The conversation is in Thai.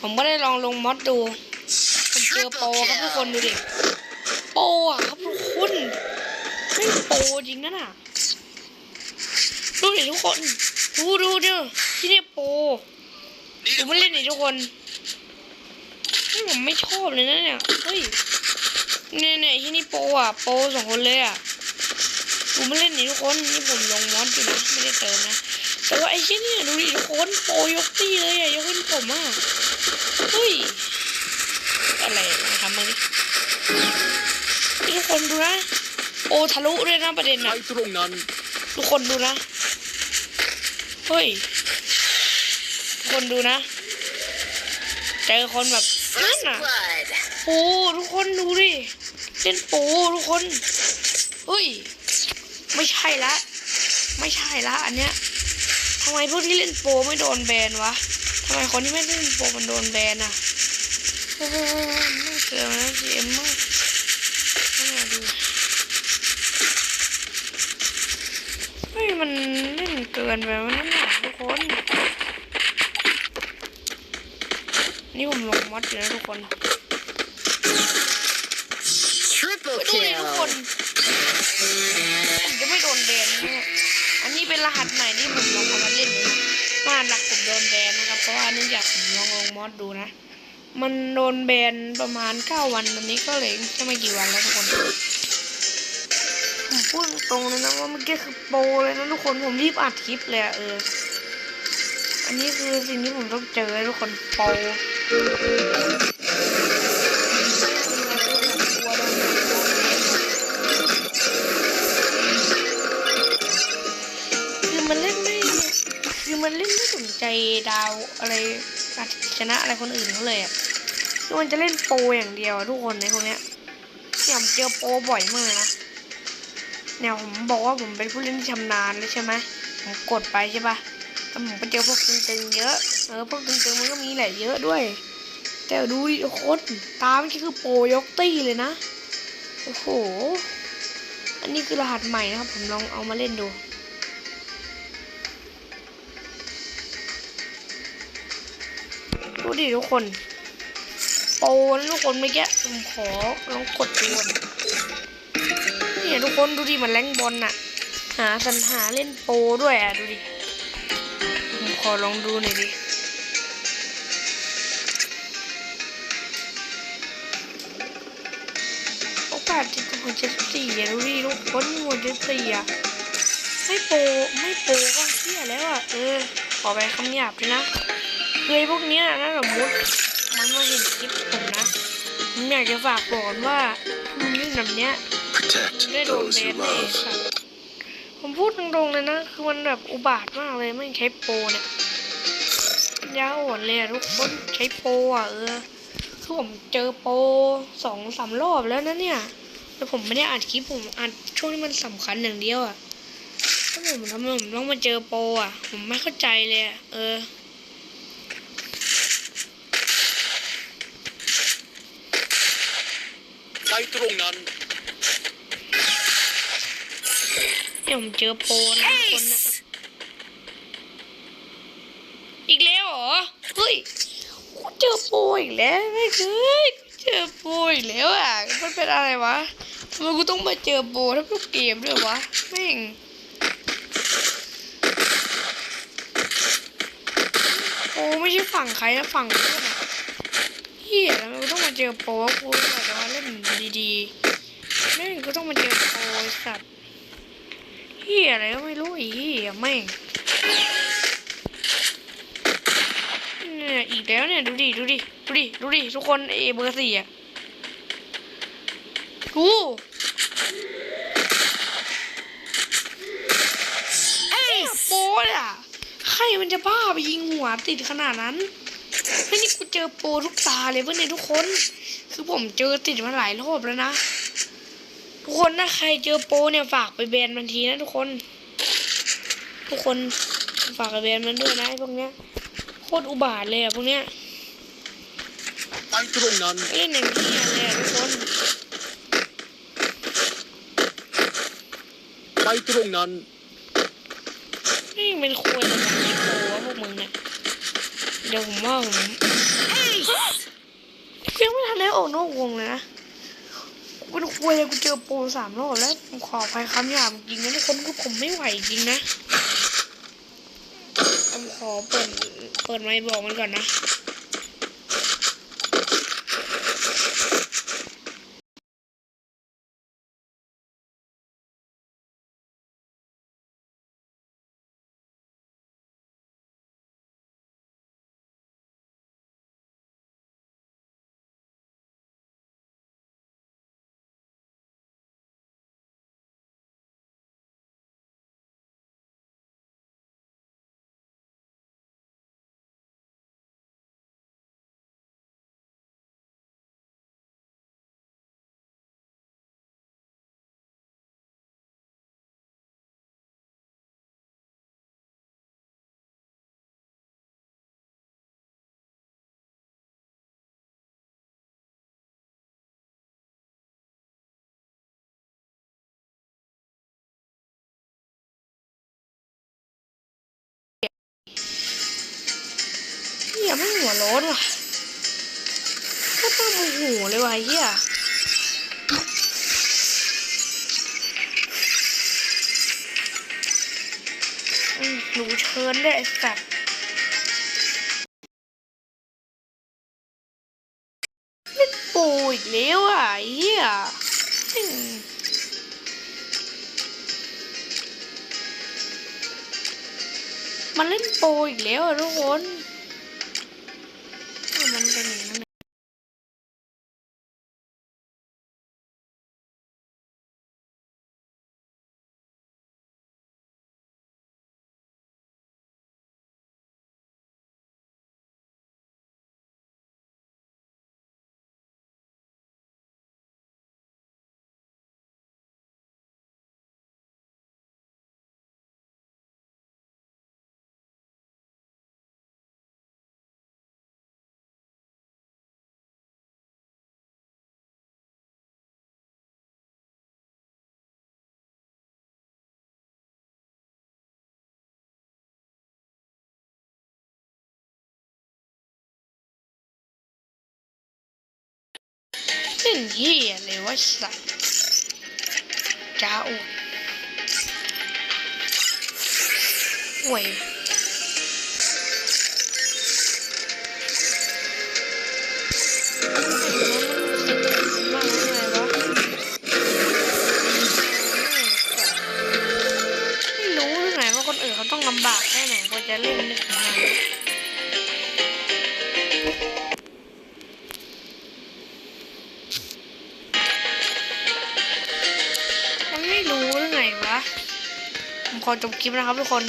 ผมก็ได้ลองลงมอดดู ผมเจอโปครับทุกคนดูดิ โปอะครับทุกคนไม่โปจริงนะน่ะ ดูดิทุกคน ดูดูดูที่นี่โป ผมไม่เล่นนี่ทุกคนนี่ผมไม่ชอบเลยนะเนี่ย เฮ้ย เนี่ยเนี่ยที่นี่โปอะ โปสองคนเลยอะผมไม่เล่นนี่ทุกคน นี่ผมลงมอดอยู่นะ ไม่ได้เติมนะแต่ว่าไอ้ที่เนี่ยดูดิทุกคนโปยกตี้เลยอะยกเป็นผมอะ เฮ้ย อะไรมาทำมาดินี่ทุกคนดูนะ โอทะลุด้วยนะประเด็นไปนะตรงนั้น ทุกคนดูนะ เฮ้ย ทุกคนดูนะ เจอคนแบบนั่น First น่ะ blood. โอ้ทุกคนดูดิเล่นโปทุกคน เฮ้ย ไม่ใช่ละ ไม่ใช่ละ อันเนี้ยทำไมพวกที่เล่นโปรไม่โดนแบนวะทำไมคนที่ไม่เล่นโปรมันโดนแบนอะ โอ้โหไม่เกินนะจีเอ็มมากไม่น่าดูเฮ้ยมันเล่นเกินไปมันนั่นน่ะทุกคน นี่ผมลงมอดอยู่นะทุกคน Triple ดูดิทุกคน kill. ผมจะไม่โดนแบนนะเนี่ยอันนี้เป็นรหัสใหม่ที่ผมลองเอามาเล่นนะรหัสหลักผมโดนแบนนะครับ เพราะว่าเนื่องจากผมลองลงมอดดูนะ มันโดนแบนประมาณเก้าวันตอนนี้ก็เลยแค่ไม่กี่วันแล้วทุกคนผมพูดตรงเลยนะว่าเมื่อกี้คือโปรเลยนะทุกคนผมรีบอัดคลิปเลยอะเออ อันนี้คือสิ่งที่ผมต้องเจอทุกคนโปรคือมันเล่นไม่คือมันเล่นไม่สนใจดาวอะไรอาจชนะอะไรคนอื่นเขาเลยอะ คือมันจะเล่นโปรอย่างเดียวทุกคนในพวกเนี้ยเนี่ยผมเจอโปรบ่อยมากเลยนะเนี่ยผมบอกว่าผมเป็นผู้เล่นชำนาญเลยใช่ไหมผมกดไปใช่ปะแล้วผมไปเจอพวกตึงๆเยอะ เออพวกตึงๆมันก็มีแหละเยอะด้วย แต่ดูดิโคตรตาไม่ใช่คือโปรยกตี้เลยนะ โอ้โห อันนี้คือรหัสใหม่นะครับ ผมลองเอามาเล่นดูดูดิทุกคน โปนะทุกคนเมื่อกี้ผมขอลองกดดูก่อนเนี่ยทุกคนดูดิมันแรงบอลน่ะ หาสัญหาเล่นโปด้วยอะดูดิผมขอลองดูหน่อยดิโอกาสที่หัวเจ็ดสี่อะดูดิทุกคนหัวเจ็ดสี่อะไม่โปไม่โปก็เที่ยแล้วอะเออขอไปคำหยาบด้วยนะเคยพวกนี้ยถ้าสมมติ มันมาเห็นคลิปผมนะผมอยากจะฝากบอกก่อนว่าถ้ามันเล่นแบบเนี้ย protect มันได้โดน those แบ you นแน่ love สัตว์ผมพูดตรงๆเลยนะ คือมันแบบอุบาทมากเลยไม่ใช้โปรเนี่ยยาอ่อนเลยอะทุกคนใช้โปรอะเออคือผมเจอโปรสองสามรอบแล้วนะเนี่ยแต่ผมไม่ได้อัดคลิปผมอัดช่วงที่มันสำคัญอย่างเดียวอะถ้าผมทำไมผมต้องมาเจอโปรอะ ผมไม่เข้าใจเลยอะเออ ไป ตรงนั้นเนี่ยผมเจอโปรนะทุกคนนะอีกแล้วเหรอ เฮ้ยกูเจอโปรอีกแล้วไม่เคยกูเจอโปรอีกแล้วอะ มันเป็นอะไรวะทำไมกูต้องมาเจอโปรทั้งทุกเกมด้วยวะแม่งโอ้ไม่ใช่ฝั่งใครนะฝั่งเพื่อนอะเฮียแล้วมันก็ต้องมาเจอโปรกูอยากจะมาเล่น ดีๆแม่งก็ต้องมาเจอโปรไอ้สัตว์เฮียอะไรก็ไม่รู้อ้เฮียแม่งเนี่ยอีกแล้วเนี่ยดูดิดูดิดูดิดูดิทุกคนเอเบอร์สี่อะกูโป๊ดอะใครมันจะบ้าไปยิงหัวติดขนาดนั้นแล้วนี่กูเจอโปรทุกตาเลยเพื่อนเนี่ยทุกคน คือผมเจอติดมาหลายรอบแล้วนะ ทุกคนถ้าใครเจอโปรเนี่ยฝากไปแบนมันทีนะทุกคน ทุกคนฝากไปแบนมันด้วยนะไอ้พวกเนี้ยโคตรอุบาทเลยอะพวกเนี้ยไปตรงนั้นเล่นอย่างนี้เลยอะทุกคนไปตรงนั้นนี่เป็นควยอะไรกันที่โปวะพวกมึงเนี่ยเดี๋ยวผมว่าผม ยังไม่ทันได้ออกนอกวงเลยนะกูเป็นคุยเลยกูเจอโปรสามรอบแล้วผมขออภัยคำหยาบจริงนะทุกคนคือผมไม่ไหวจริงนะผมขอเปิดเปิดไมค์บอกมันก่อนนะ เฮียไม่หัวร้อนว่ะก็ต้องโมโหเลยว่ะเฮียหนูเชิญไอ้สัตว์เล่ปรอีกแล้วอะเฮียมมันเล่นโปอีกแล้วทุกคน เล่นเฮียเลยวะสัตว์จ้าอวยไม่รู้หรือไงว่าคนอื่นเขาต้องลำบากแค่ไหนกว่าจะเล่นนี่ของ ขอจบคลิปนะครับทุกคน